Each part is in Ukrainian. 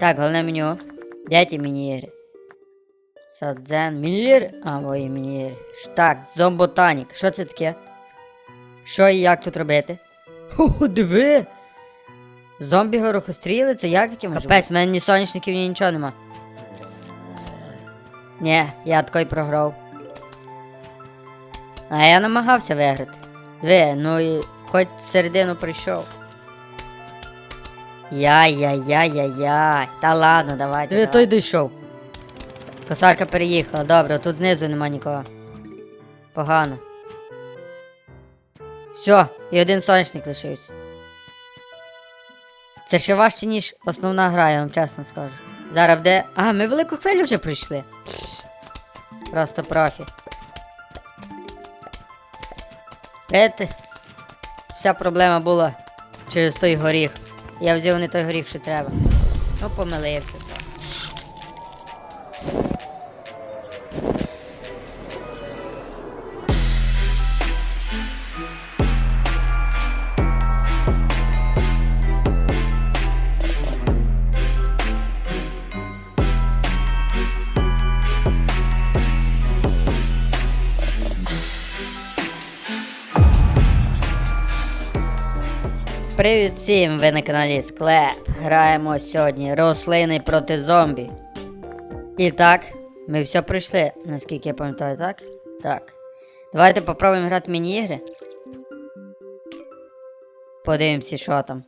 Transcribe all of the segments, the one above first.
Так, головне меню. Де ті міні-ігри? Садзен, міні-ігри? А, мої міні-ігри. Ш- Так, зомботанік. Що це таке? Що і як тут робити? Ху, диви! Зомбі горохостріли? Це як таке може? Капець, в мене ні соняшників, ні нічого нема. Ні, я такий програв. А я намагався виграти. Диви, ну і хоч в середину прийшов. Яй-яй-яй-яй-яй. Та ладно, давайте. Диви, той дійшов. Косарка переїхала, добре, тут знизу нема нікого. Погано. Все, і один сонячник лишився. Це ще важче, ніж основна гра, я вам чесно скажу. Зараз де. А, ми велику хвилю вже пройшли. Просто профі. Видите? Вся проблема була через той горіх. Я взяв не той горіх, що треба. Ну, помилився. Привіт всім! Ви на каналі Склеп. Граємо сьогодні рослини проти зомбі. І так, ми все пройшли, наскільки я пам'ятаю, так? Так. Давайте попробуємо грати міні-ігри. Подивимося, що там.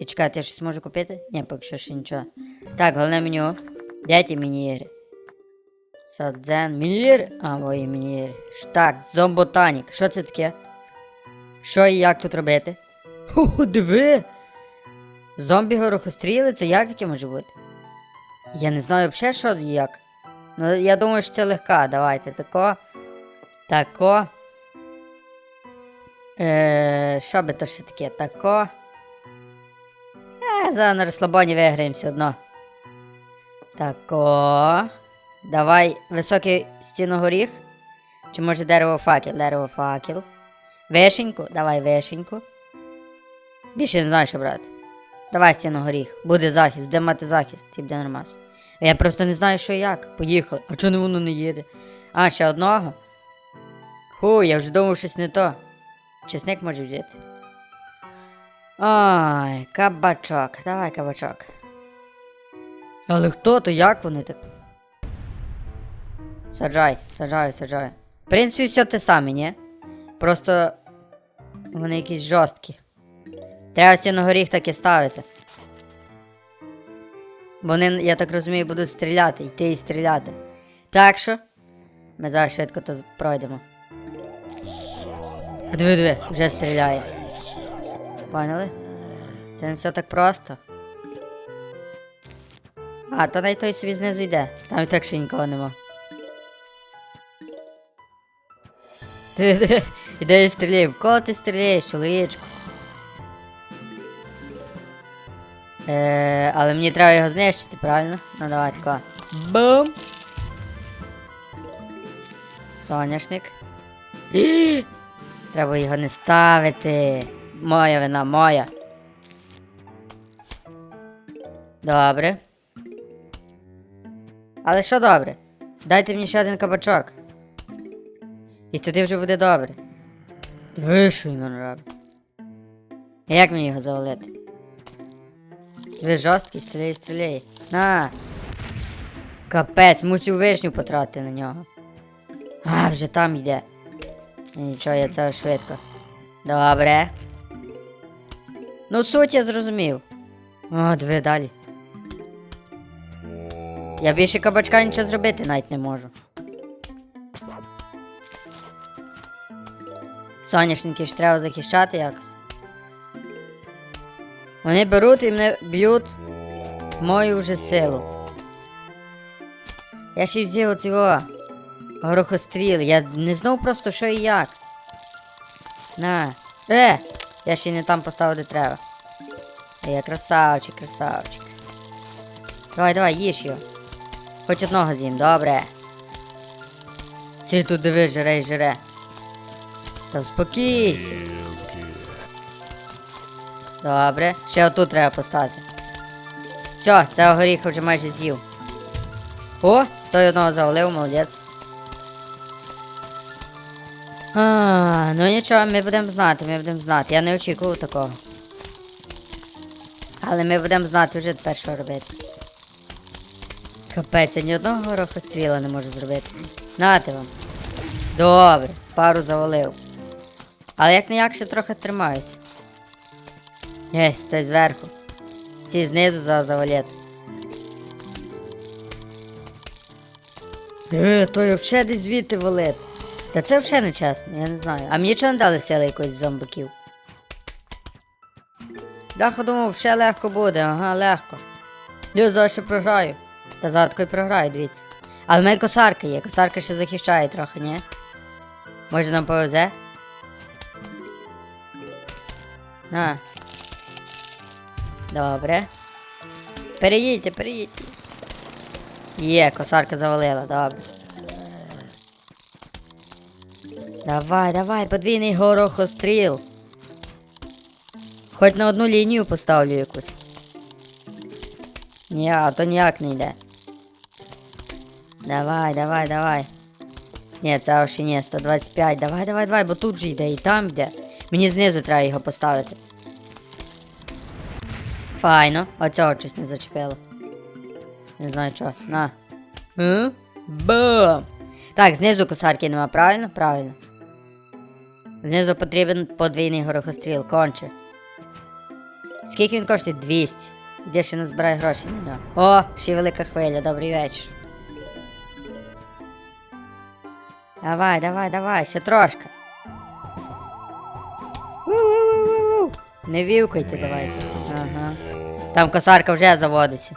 І чекайте, я щось можу купити? Ні, поки що ще нічого. Так, головне меню. Де ті міні-ігри? Садзен. Міні-ігри? А, мої міні-ігри. Так, зомботанік. Що це таке? Що і як тут робити? О, диви! Зомбі горохостріли, це як таке може бути? Я не знаю взагалі, що як. Ну, я думаю, що це легка. Давайте. Тако. Тако. Е, що би то ще таке? Тако. Е, зараз на розслабоні виграємо все одно. Тако. Давай високий стіногоріх. Чи може дерево факел? Дерево факел. Вишеньку, давай вишеньку. Більше не знаю, що брати. Давай стіну горіх. Буде захист, буде мати захист, і буде нормас. Я просто не знаю, що і як. Поїхали. А чого воно не їде? А, ще одного? Ху, я вже думав щось не то. Чесник може взяти. Ой, кабачок. Давай кабачок. Але хто то, як вони так? Саджай, саджаю, саджаю. В принципі, все те саме, ні? Просто вони якісь жорсткі. Треба стіну горіх таки ставити. Бо вони, я так розумію, будуть стріляти, йти і стріляти. Так що, ми зараз швидко то пройдемо. Диви, диви, вже стріляє. Поняли? Це не все так просто. А, то навіть той собі знизу йде. Там і так ще нікого нема. Диви, диви, іде і стріляє. В кого ти стріляєш, чоловічку? Е, але мені треба його знищити, правильно? Ну давай тако. Бум! Соняшник. Треба його не ставити. Моя вина, моя. Добре. Але що добре? Дайте мені ще один кабачок. І тоді вже буде добре. Диви, що він робить. Як мені його завалити? Ви жорсткий, стріляй, стріляй. На. Капець, мусив вишню потратити на нього. А, вже там йде. Нічого, я це швидко. Добре. Ну, суть я зрозумів. О, диви далі. Я більше кабачка нічого зробити навіть не можу. Соняшники ж треба захищати якось. Вони беруть і мене б'ють мою вже силу. Я ще взяв оцього горохостріл. Я не знав просто що і як. На. Е! Я ще не там поставив, де треба. Е, Я красавчик, красавчик. Давай, давай, їж його. Хоч одного з'їм, добре. Ці тут диви, жире й жире. Та успокійся. Добре. Ще отут треба поставити. Все, цього горіха вже майже з'їв. О, той одного завалив, молодець. А, ну нічого, ми будемо знати, ми будемо знати. Я не очікував такого. Але ми будемо знати вже тепер, що робити. Капець, я ні одного горохостріла не можу зробити. Нате вам. Добре, пару завалив. Але як не як ще трохи тримаюсь. Єсь, той зверху. Ці знизу за завалет. Е, той взагалі десь звідти валить. Та це взагалі не чесно, я не знаю. А мені чого не дали сили якось зомбаків? Бляха думав, ще легко буде, ага, легко. Я за що програю. Та за такою програю, дивіться. Але в мене косарка є, косарка ще захищає трохи, ні? Може нам повезе? На. Добре. Переїдьте, переїдьте. Є, косарка завалила, добре. Давай, давай, подвійний горохостріл. Хоч на одну лінію поставлю якусь. Ні, а то ніяк не йде. Давай, давай, давай. Ні, це ще ні, 125. Давай, давай, давай, бо тут же йде і там йде. Мені знизу треба його поставити. Файно, оцього щось не зачепило. Не знаю чого. На. Бам! Так, знизу косарки нема, правильно? Правильно. Знизу потрібен подвійний горохостріл, конче. Скільки він коштує? 200. Де ще не збирає гроші на нього. О, ще велика хвиля, добрий вечір. Давай, давай, давай, ще трошки. Не вівкайте, давайте. Ага. Там косарка вже заводиться.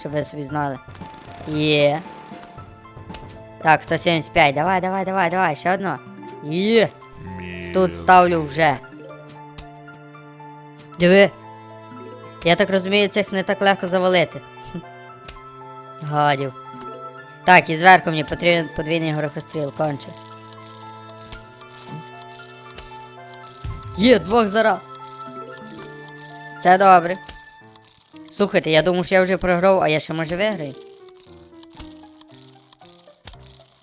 Щоб ви собі знали. Є. Так, 175. Давай, давай, давай, давай, ще одно. Є. Тут ставлю вже. Диви. Я так розумію, цих не так легко завалити. Гадів. Так, і зверху мені потрібен подвійний горохостріл, конче. Є, двох зараз. Це добре. Слухайте, я думав, що я вже програв, а я ще може виграю.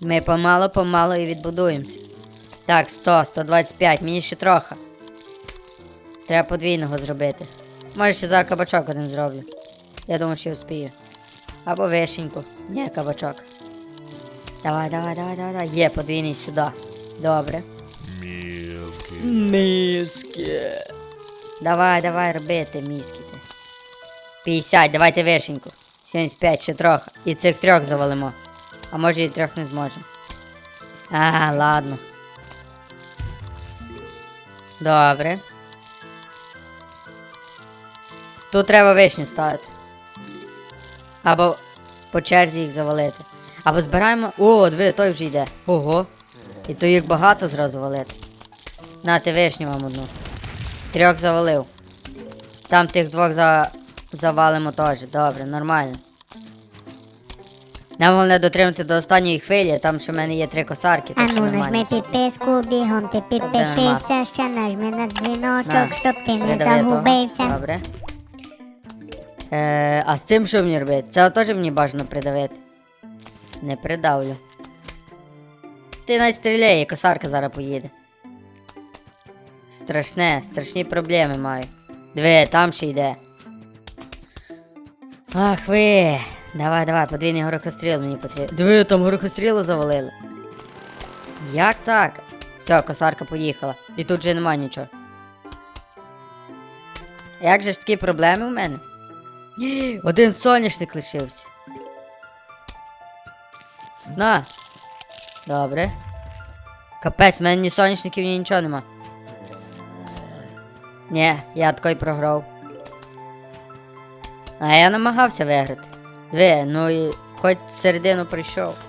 Ми помало, помало і відбудуємося. Так, 100, 125, мені ще трохи. Треба подвійного зробити. Може ще за кабачок один зроблю. Я думаю, що я успію. Або вишеньку. Ні, кабачок. Давай, давай, давай, давай, давай. Є подвійний сюди. Добре. Мізки. Міски. Давай, давай, робити міски. ти. 50, давайте вишеньку. 75, ще трохи. І цих трьох завалимо. А може і трьох не зможемо. А, ладно. Добре. Тут треба вишню ставити. Або по черзі їх завалити. Або збираємо. О, диви, той вже йде. Ого. І то їх багато зразу валити. Нате вишню вам одну. Трьох завалив. Там тих двох за... завалимо теж. Добре, нормально. Нам головне дотримати до останньої хвилі, там ще в мене є три косарки, так що Ану, нажми підписку, бігом ти підпишися, ще нажми на На. дзвіночок, щоб ти не Придави того. загубився. Добре. Е, а з цим що мені робити? Це теж мені бажано придавити. Не придавлю. Ти навіть стріляє, косарка зараз поїде. Страшне, страшні проблеми маю. Диви, там ще йде. Ах ви. Давай, давай, подвійний горохостріл мені потрібен. Диви, там горохострілу завалили. Як так? Все, косарка поїхала. І тут же нема нічого. Як же ж такі проблеми у мене? Один соняшник лишився. На. Добре. Капець, в мене ні соняшників, ні нічого нема. Ні, я такий програв. А я намагався виграти. Диви, ну і хоч середину прийшов.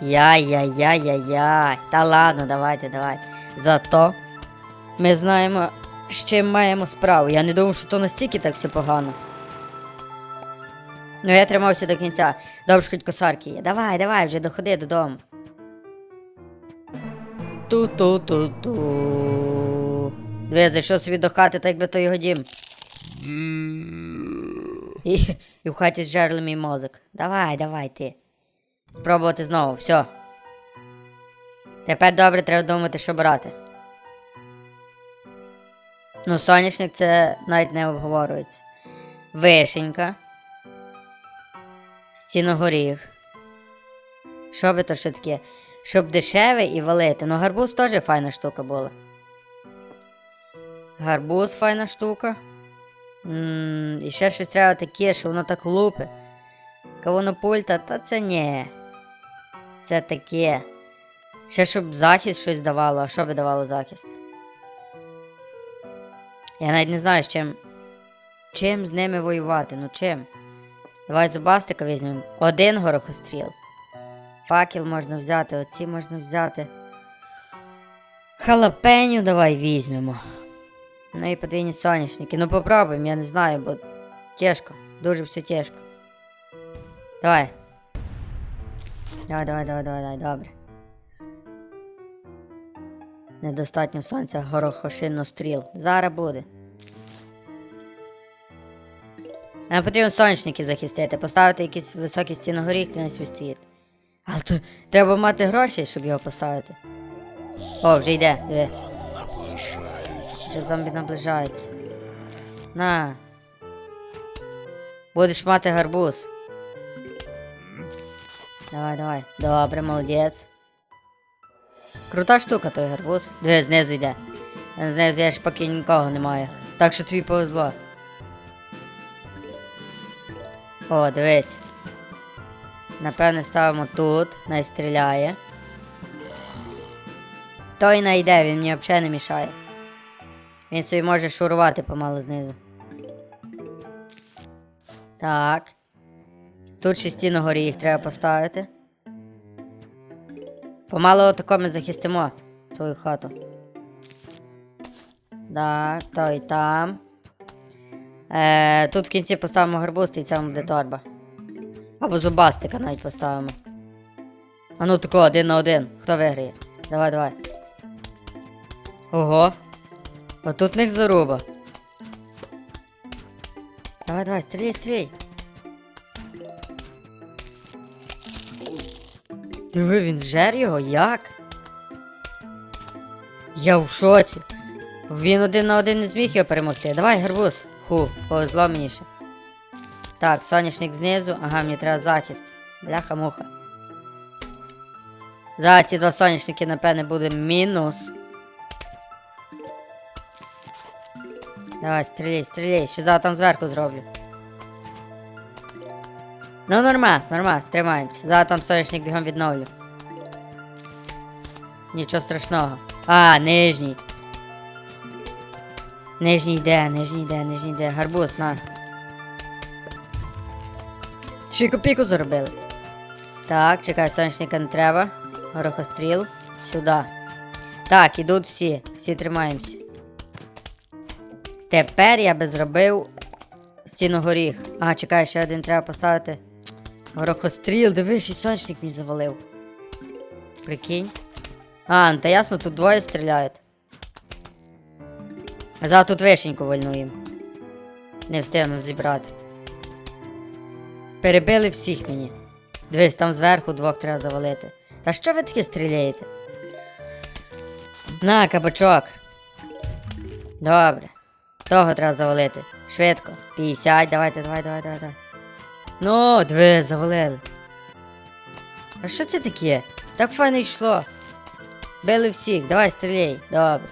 Яй-яй-яй-яй-яй. Та ладно, давайте, давайте. Зато ми знаємо, з чим маємо справу. Я не думав, що то настільки так все погано. Ну, я тримався до кінця. Добре, хоч косарки є. Давай, давай, вже доходи додому. Ту-ту-ту-ту. Диви, зайшов собі до хати, так би то його дім. І, і в хаті зжерли мій мозок. Давай, давай ти. Спробувати знову, все. Тепер добре треба думати, що брати. Ну, соняшник це навіть не обговорюється. Вишенька. Стіногоріх. Що би то ще таке? Щоб дешеве і валити. Ну, гарбуз теж файна штука була. Гарбуз файна штука. м і ще щось треба таке, що воно так лупе. Кавунопульта, та це ні. Це таке. Ще щоб захист щось давало, а що би давало захист? Я навіть не знаю, з чим. Чим з ними воювати? Ну чим? Давай зубастика візьмемо. Один горохостріл. Факел можна взяти, оці можна взяти. Халапеню давай візьмемо. Ну і подвійні соняшники. Ну попробуємо, я не знаю, бо тяжко. Дуже все тяжко. Давай. Давай, давай, давай, давай, давай, добре. Недостатньо сонця, горохошинно стріл. Зараз буде. Нам потрібно сонячники захистити, поставити якийсь високий стіногоріх, ти не свій стоїть. Але то треба мати гроші, щоб його поставити. О, вже йде, диви. Вже зомбі наближаються. На. Будеш мати гарбуз. Давай, давай. Добре, молодець. Крута штука той гарбуз. Диви, знизу йде. Знизу я ж поки нікого немає. Так що тобі повезло. О, дивись. Напевне, ставимо тут, най стріляє. Той найде, він мені взагалі не мішає. Він собі може шурувати помалу знизу. Так. Тут ще стіну горіх треба поставити. Помалу отако ми захистимо свою хату. Так, той там. Е, тут в кінці поставимо гарбуз і це буде торба. Або зубастика навіть поставимо. А ну тако, один на один. Хто виграє? Давай, давай. Ого. Отут них заруба. Давай, давай, стріляй, стріляй. Диви, він зжер його? Як? Я в шоці. Він один на один не зміг його перемогти. Давай, гарбуз. Ху, повезло мені ще. Так, соняшник знизу. Ага, мені треба захист. Бляха-муха. За ці два соняшники, напевне, буде мінус. Давай, стріляй, стріляй. Ще за там зверху зроблю. Ну, нормас, нормас, тримаємося. Зараз там соняшник бігом відновлю. Нічого страшного. А, нижній. Нижній йде, нижній йде, нижній йде. Гарбуз, на. Ще й копійку заробили. Так, чекай, сонячника не треба. Горохостріл. Сюди. Так, ідуть всі. Всі тримаємося. Тепер я би зробив стіну горіх. А, чекай, ще один треба поставити. Горохостріл, дивись, і сонячник мені завалив. Прикинь. А, ну та ясно, тут двоє стріляють. А зараз тут вишеньку вольнуємо. Не встигну зібрати. Перебили всіх мені. Дивись, там зверху двох треба завалити. Та що ви таке стріляєте? На, кабачок. Добре. Того треба завалити. Швидко. 50, давайте, давай, давай, давай, давай. Ну, диви, завалили. А що це таке? Так файно йшло. Били всіх, давай стріляй. Добре.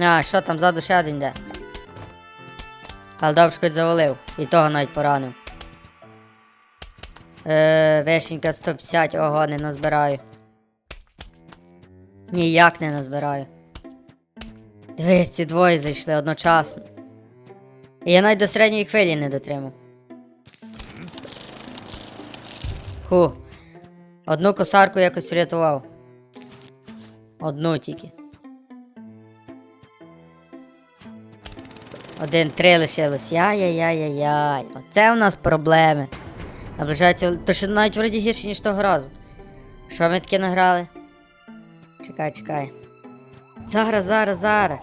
А, що там ззаду ще один йде? Але добре, хоч завалив. І того навіть поранив. Е, вишенька 150, ого, не назбираю. Ніяк не назбираю. Дивись, ці двоє зайшли одночасно. Я навіть до середньої хвилі не дотримав. Ху. Одну косарку якось врятував. Одну тільки. Один три лишилось. Яй-яй-яй-яй-яй. Оце у нас проблеми. Наближається. То ще навіть вроді гірше, ніж того разу. Що ми таке награли? Чекай, чекай. Зараз, зараз, зараз.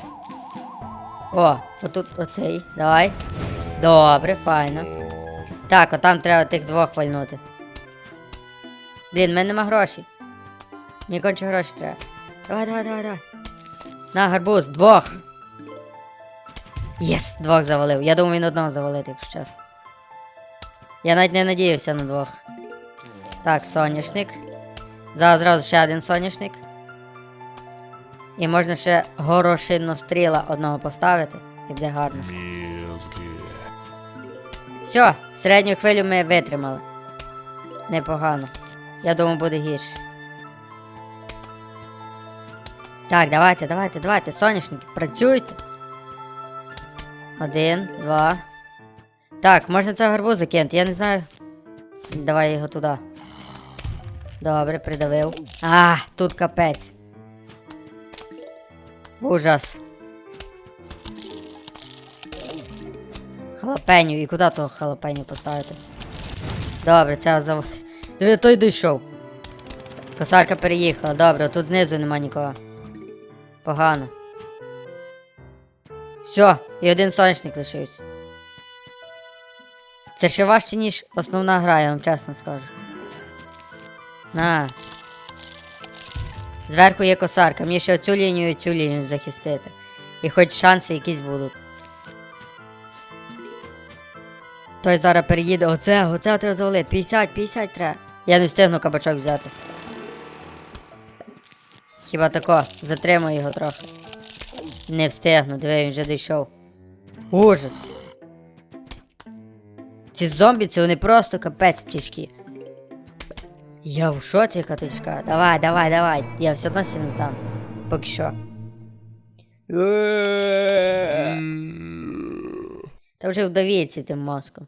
О, отут оцей. Давай. Добре, файно. Так, отам треба тих двох вальнути. Блін, в мене нема грошей. Мені конче гроші треба. Давай, давай, давай, давай. На, гарбуз, двох. Єс, двох завалив. Я думав, він одного завалить, якщо чесно. Я навіть не надіявся на двох. Так, соняшник. Зараз зразу ще один соняшник. І можна ще горошиностріла одного поставити. І буде гарно. Все, середню хвилю ми витримали. Непогано. Я думаю, буде гірше. Так, давайте, давайте, давайте, соняшники, працюйте. Один, два. Так, можна це гарбуз закинути, я не знаю. Давай його туди. Добре, придавив. А, тут капець. Ужас. Халапеню. І куди того халапеню поставити? Добре, це завод. Диви, той дійшов. Косарка переїхала, добре, тут знизу нема нікого. Погано. Все, і один сонячник лишився. Це ще важче, ніж основна гра, я вам чесно скажу. На. Зверху є косарка, мені ще оцю лінію і цю лінію захистити. І хоч шанси якісь будуть. Той зараз переїде. Оце, оце треба завалити. 50, 50 треба. Я не встигну кабачок взяти. Хіба тако, затримаю його трохи. Не встигну, диви, він вже дійшов. Ужас. Ці зомбі, це вони просто капець тяжкі. Я в шоці, котичка. Давай, давай, давай. Я все одно сі не здам. Поки що. Та вже вдовіться тим мозком.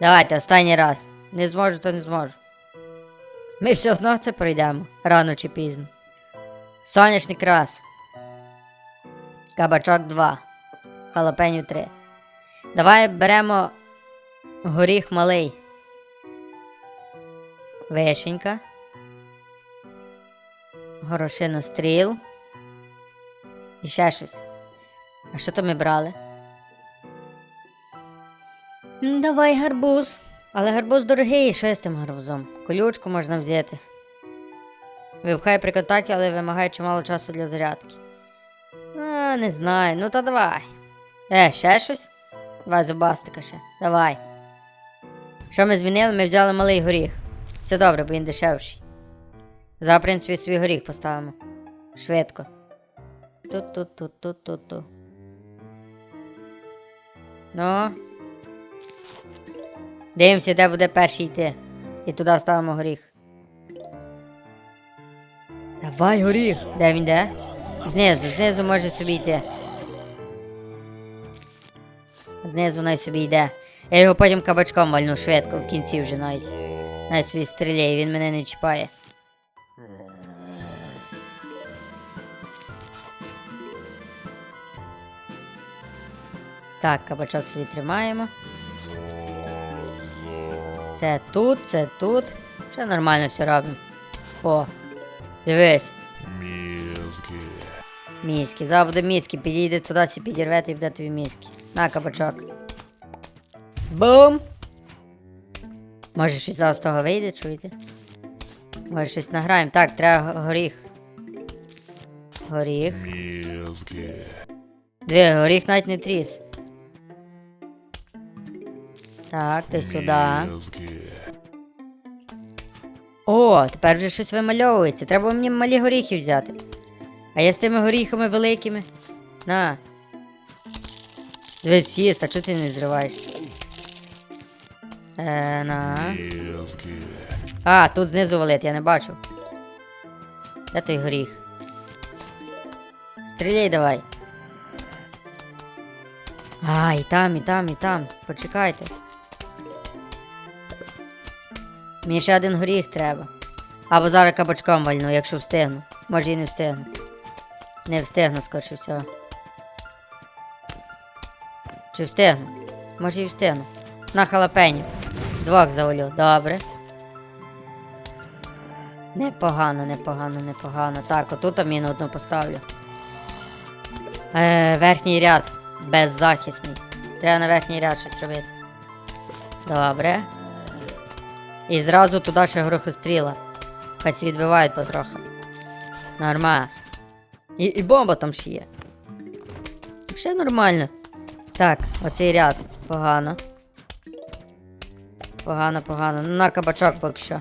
Давайте, останній раз. Не зможу, то не зможу. Ми все одно це пройдемо, рано чи пізно. Сонячник раз. Кабачок 2. Халапеню 3. Давай беремо горіх малий. Вишенька. Горошиностріл. І ще щось. А що то ми брали? Давай гарбуз. Але гарбуз дорогий, що я з тим гарбузом? Колючку можна взяти. Випхає при контакті, але вимагає чимало часу для зарядки. А, не знаю, ну та давай. Е, ще щось? Давай зубастика ще. Давай. Що ми змінили? Ми взяли малий горіх. Це добре, бо він дешевший. За, в принципі, свій горіх поставимо. Швидко. Тут-тут-тут-тут-тут-тут. Ну. Дивимося, де буде перший йти. І туди ставимо горіх. Давай горіх. Де він де? Знизу, знизу може собі йти. Знизу най собі йде. Я його потім кабачком вальну швидко, в кінці вже навіть. Най собі стріляє, він мене не чіпає. Так, кабачок собі тримаємо. Це тут, це тут. Ще нормально все робимо. О, дивись, Мізки. мізки. Зараз буде мізки, підійде туди, сі підірвете і буде тобі мізки. На кабачок. Бум! Може щось зараз з того вийде, чуєте? Може щось награємо. Так, треба горіх. Горіх. Мізки. Диви, горіх навіть не тріс. Так, ти сюди. О, тепер вже щось вимальовується. Треба мені малі горіхи взяти. А я з тими горіхами великими. На. Дивись, їсть, а чого ти не зриваєшся? Е, на. А, тут знизу валить, я не бачу. Де той горіх? Стріляй давай. А, і там, і там, і там. Почекайте. Мені ще один горіх треба. Або зараз кабачком вальну, якщо встигну. Може і не встигну. Не встигну, скорше всього. Чи встигну? Може і встигну. На халапеню. Двох завалю, добре. Непогано, непогано, непогано. Так, отут міну одну поставлю. Е, верхній ряд. Беззахисний. Треба на верхній ряд щось робити. Добре. І зразу туди ще грохостріла. Хай відбивають потроху. Нормас. І, і бомба там ще є. Все нормально. Так, оцей ряд. Погано. Погано, погано. Ну, на кабачок поки що.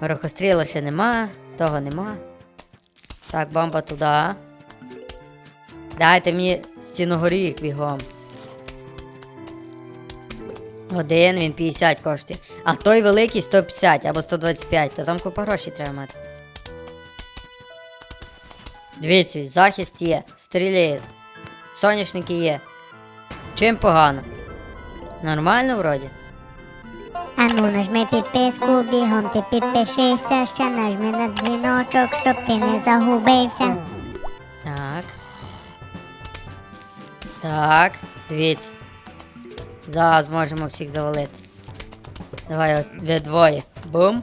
Горохостріла ще нема, того нема. Так, бомба туди. Дайте мені стіногоріх бігом. Один, він 50 коштує. А той великий 150 або 125, то там купа грошей треба мати. Дивіться, захист є, стріляє. Соняшники є. Чим погано? Нормально вроді? А ну нажми підписку, бігом ти підпишися, ще нажми на дзвіночок, щоб ти не загубився. Так. Так, дивіться. Зараз можемо всіх завалити. Давай, от ви двоє. Бум.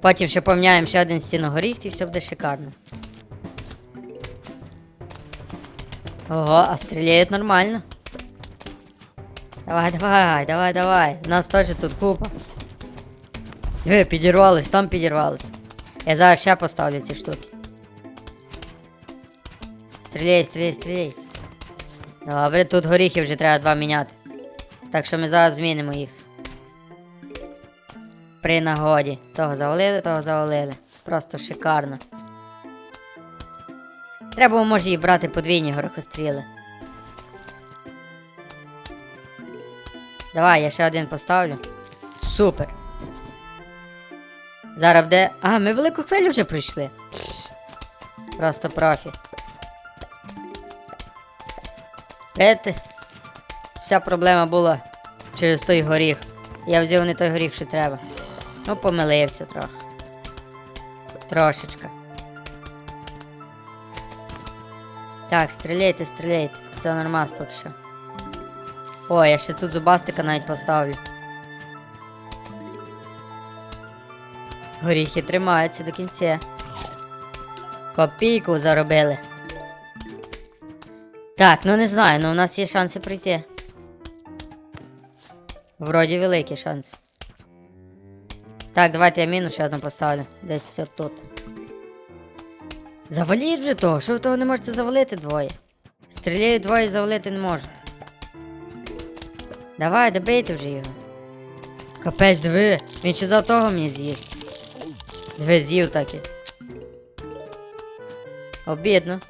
Потім ще поміняємо ще один стіногоріх і все буде шикарно. Ого, а стріляють нормально. Давай, давай, давай, давай. Нас теж тут купа. Диви, підірвались, там підірвались. Я зараз ще поставлю ці штуки. Стріляй, стріляй, стріляй. Добре, тут горіхи вже треба два міняти. Так що ми зараз змінимо їх. При нагоді. Того завалили, того завалили. Просто шикарно. Треба може і брати подвійні горохостріли. Давай, я ще один поставлю. Супер. Зараз буде. А, ми велику хвилю вже пройшли. Просто профі. Видите? Вся проблема була через той горіх. Я взяв не той горіх, що треба. Ну, помилився трохи. Трошечка. Так, стріляйте, стріляйте. Все нормас поки що. О, я ще тут зубастика навіть поставлю. Горіхи тримаються до кінця. Копійку заробили. Так, ну не знаю, ну у нас є шанси пройти. Вроді великі шанси. Так, давайте я міну ще одну поставлю. Десь от тут. Заваліть вже того, що ви того не можете завалити двоє? Стріляють двоє завалити не можуть. Давай, добийте вже його. Капець, диви, він ще за того мені з'їсть. Диви, з'їв таки. Обідно.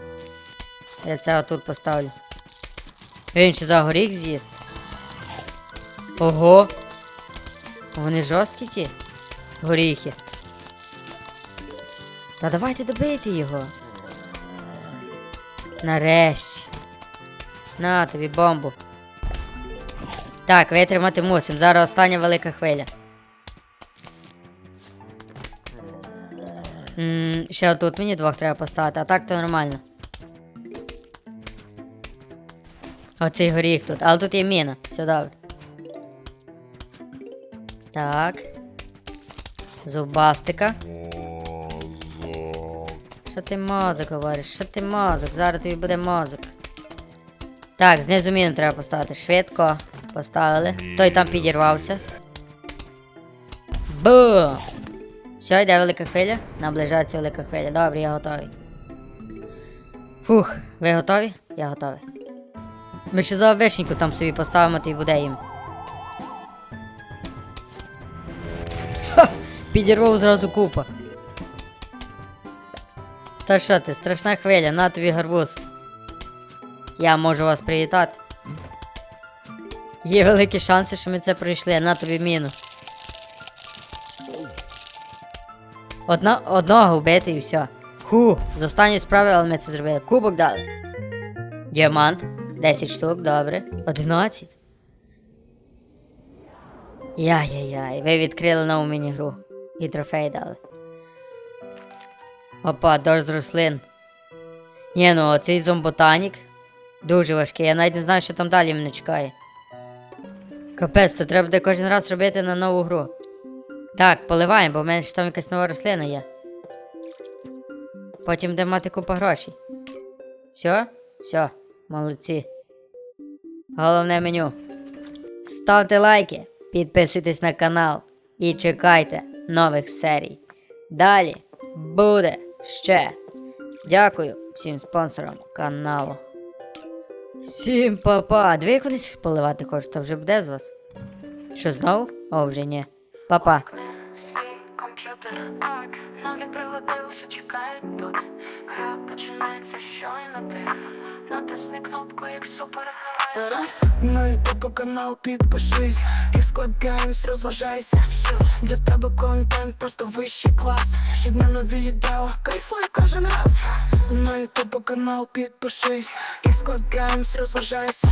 Я це отут поставлю. Він ще за горіх з'їсть. Ого. Вони жорсткі ті горіхи. Та давайте добити його. Нарешті. На тобі бомбу. Так, витримати мусимо. Зараз остання велика хвиля. м ще отут мені двох треба поставити, а так то нормально. Оцей горіх тут. Але тут є міна. Все добре. Так. Зубастика. Що ти мозок говориш? Що ти мозок? Зараз тобі буде мозок. Так, знизу міну треба поставити. Швидко. Поставили. Той там підірвався. Бум! Все, йде велика хвиля. Наближається велика хвиля. Добре, я готовий. Фух, ви готові? Я готовий. Ми ще за вишеньку там собі поставимо, то й буде їм. Ха! Підірвав зразу купа. Та що ти, страшна хвиля, на тобі гарбуз. Я можу вас привітати. Є великі шанси, що ми це пройшли, на тобі міну. Одна, одного вбити і все. Ху, з останньої справи, але ми це зробили. Кубок дали. Діамант. 10 штук, добре. 11. Яй-яй-яй, ви відкрили нову міні-гру. І трофей дали. Опа, дощ з рослин. Ні, ну оцей зомботанік дуже важкий. Я навіть не знаю, що там далі мене чекає. Капець, то треба буде кожен раз робити на нову гру. Так, поливаємо, бо в мене ж там якась нова рослина є. Потім буде мати купа грошей. Все? Все, молодці. Головне меню. Ставте лайки, підписуйтесь на канал і чекайте нових серій. Далі буде ще. Дякую всім спонсорам каналу. Всім папа. Дві як вони поливати хочуть, то вже буде з вас. Що знову? О, вже ні. Папа. Комп'ютер так, нові пригодився, чекають тут. Гра починається щойно ти натисни кнопку як супергерой. На ютуб канал підпишись. Xcode Games розважайся. Для тебе контент просто вищий клас. Щодня нові відео, кайфуй кожен раз. На ютуб канал підпишись. Xcode Games розважайся.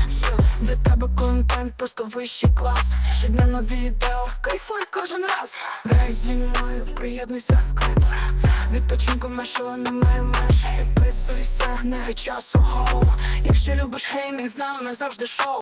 Для тебе контент просто вищий клас. Щодня нові відео, кайфуй кожен раз. Грай зі мною, приєднуйся скрипер Відпочинку нашого немає меж не часу хоу Якщо любиш геймінг, з нами завжди шоу